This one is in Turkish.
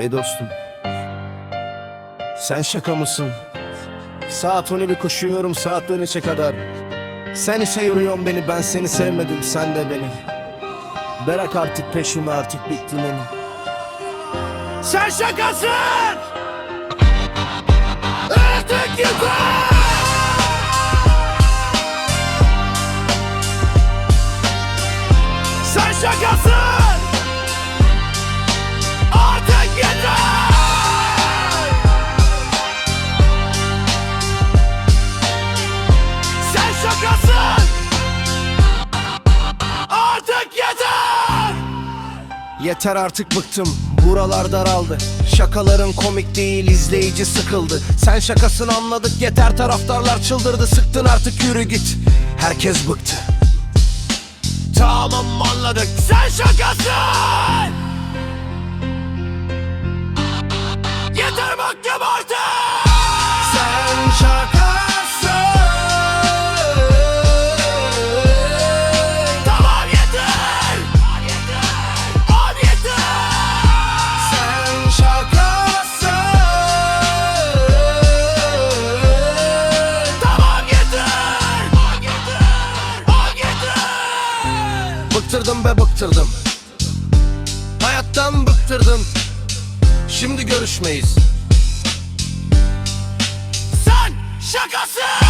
Hey dostum. Sen şaka mısın? Saat 12 koşuyorum saat dönüşe kadar. Sen ise yoruyorsun beni ben seni sevmedim sen de beni. Bırak artık peşimi artık bitti benim. Sen şakasın! Artık yeter! Sen şakasın! Şakasın! Artık yeter! Yeter artık bıktım Buralar daraldı. Şakaların komik değil izleyici sıkıldı. Sen şakasın anladık yeter taraftarlar çıldırdı. Sıktın artık yürü git. Herkes bıktı. Tamam anladık. Sen şakasın Bıktırdım be bıktırdım. Hayattan bıktırdım. Şimdi görüşmeyiz. Sen şakasın